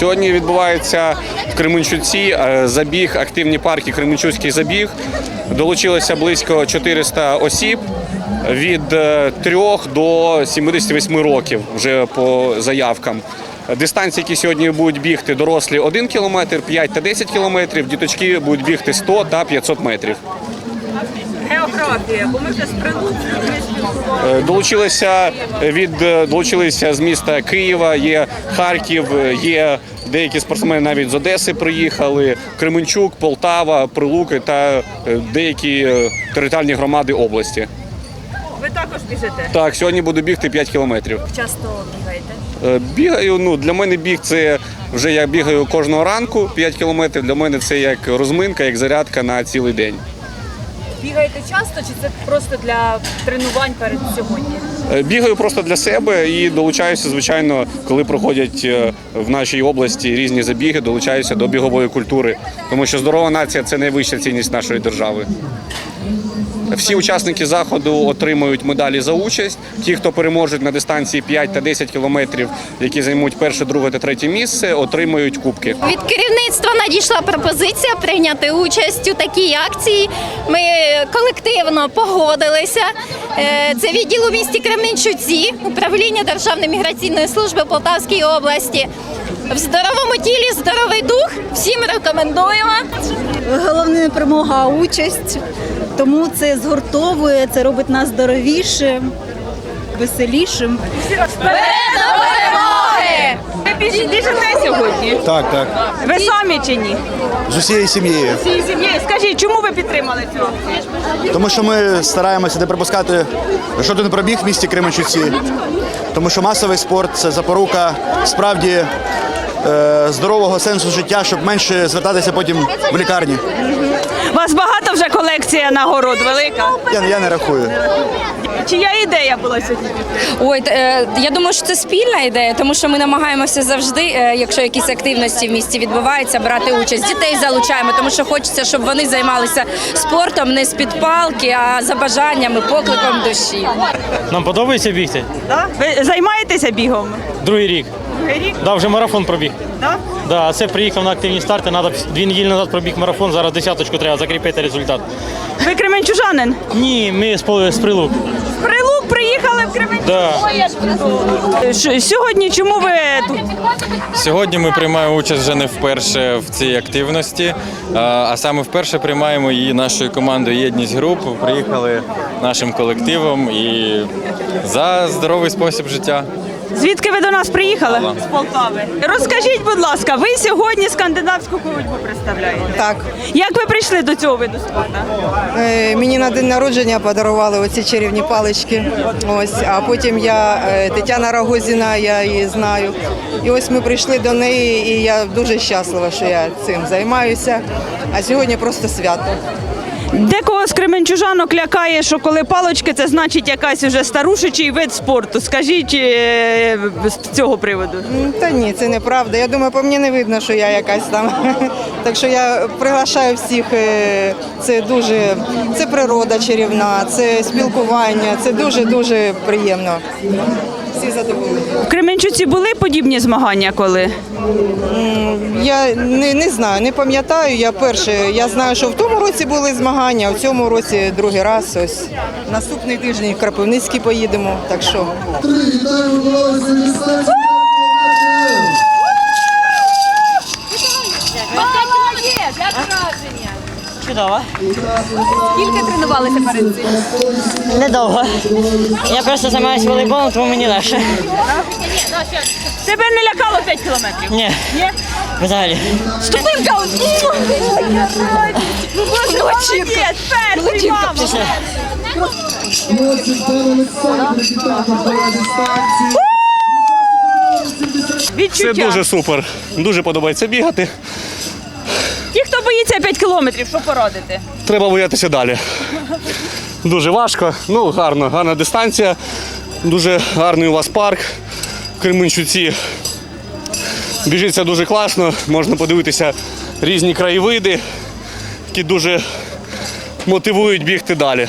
Сьогодні відбувається в Кременчуці е, забіг, активні парки Кременчуцький забіг. Долучилося близько 400 осіб від 3 до 78 років вже по заявкам. Дистанції, які сьогодні будуть бігти дорослі 1 кілометр, 5 та 10 кілометрів, діточки будуть бігти 100 та 500 метрів. Географія, бо ми вже з Прилуцькою спілкувалися. Е, Долучилися від е, долучилися з міста Києва, є Харків, е, є деякі спортсмени навіть з Одеси приїхали, Кременчук, Полтава, Прилуки та деякі територіальні громади області. Ви також біжите? Так, сьогодні буду бігти 5 кілометрів. Часто бігаєте? Бігаю. Ну для мене біг це вже я бігаю кожного ранку 5 кілометрів. Для мене це як розминка, як зарядка на цілий день. Бігаєте часто чи це просто для тренувань перед сьогодні? Е, Бігаю просто для себе і долучаюся, звичайно, коли проходять е, в нашій області різні забіги, долучаюся до бігової культури, тому що здорова нація це найвища цінність нашої держави. Всі учасники заходу отримують медалі за участь. Ті, хто переможуть на дистанції 5 та 10 кілометрів, які займуть перше, друге та третє місце, отримують кубки. Від керівництва надійшла пропозиція прийняти участь у такій акції. Ми колективно погодилися. Е, Це відділ у місті Кременчуці, управління Державної міграційної служби Полтавської області. В здоровому тілі здоровий дух. Всім рекомендуємо. Головне перемога, участь. Тому це згуртовує, це робить нас здоровішим, веселішим. Ви біжите сьогодні? Так, так. Ви самі чи ні? З усією сім'єю. Всією сім'єю. Скажіть, чому ви підтримали акцію? Тому що ми стараємося не пропускати жоден пробіг в місті Кременчуці. Тому що масовий спорт це запорука справді е, здорового сенсу життя, щоб менше звертатися потім в лікарні. У вас багато вже колекція нагород велика. Я, я не рахую. Чия ідея була сьогодні? Ой, е, я думаю, що це спільна ідея, тому що ми намагаємося завжди, е, якщо якісь активності в місті відбуваються, брати участь. Дітей залучаємо, тому що хочеться, щоб вони займалися спортом не з під палки, а за бажанням і покликом душі. Нам подобається бігти. Да? Ви займаєтеся бігом? Другий рік. Другий рік? Да, вже марафон пробіг. Да? Да, це приїхав на активні старти. Надо дві неділі назад пробіг марафон. Зараз десяточку треба закріпити результат. Ви кременчужанин? Ні, ми з, з прилук. Да. Ш- Сьогодні чому ви тут? Сьогодні ми приймаємо участь вже не вперше в цій активності, а- а саме вперше приймаємо її нашою командою Єдність груп. Приїхали нашим колективом і за здоровий спосіб життя. Звідки ви до нас приїхали? З Полтави. Розкажіть, будь ласка, ви сьогодні скандинавську ходьбу представляєте? Так, Як ви прийшли до цього виду спорту? е, мені на день народження подарували оці чарівні палички. Ось, а потім я е, Тетяна Рогозіна, я її знаю. І ось ми прийшли до неї, і я дуже щаслива, що я цим займаюся. А сьогодні просто свято. Декого з кременчужанок лякає, що коли палочки, це значить якась уже старушечий вид спорту. Скажіть е, з цього приводу. Та ні, це неправда. Я думаю, по мені не видно, що я якась там. Так що я приглашаю всіх. е, Це дуже це природа чарівна, це спілкування, це дуже дуже приємно. Всі задоволені. В Кременчуці були подібні змагання коли? Я не, не знаю, не пам'ятаю. Я перше, я знаю, що в тому році були змагання, а в цьому році другий раз. Ось наступний тиждень в Крапивницький поїдемо. Так що Чудово. Скільки тренувалися перед цим? Недовго. Я просто займаюся волейболом, тому мені легше. Тебе не лякало 5 кілометрів? Ні, Ні? взагалі. Ступинка! Молодець, перший, мама! Це Відчуття. дуже супер. Дуже подобається бігати. Ті, 5 кілометрів, що порадити? Треба боятися далі. Дуже важко. Ну, гарно, гарна дистанція. Дуже гарний у вас парк в Кременчуці. Біжиться дуже класно, можна подивитися різні краєвиди, які дуже мотивують бігти далі.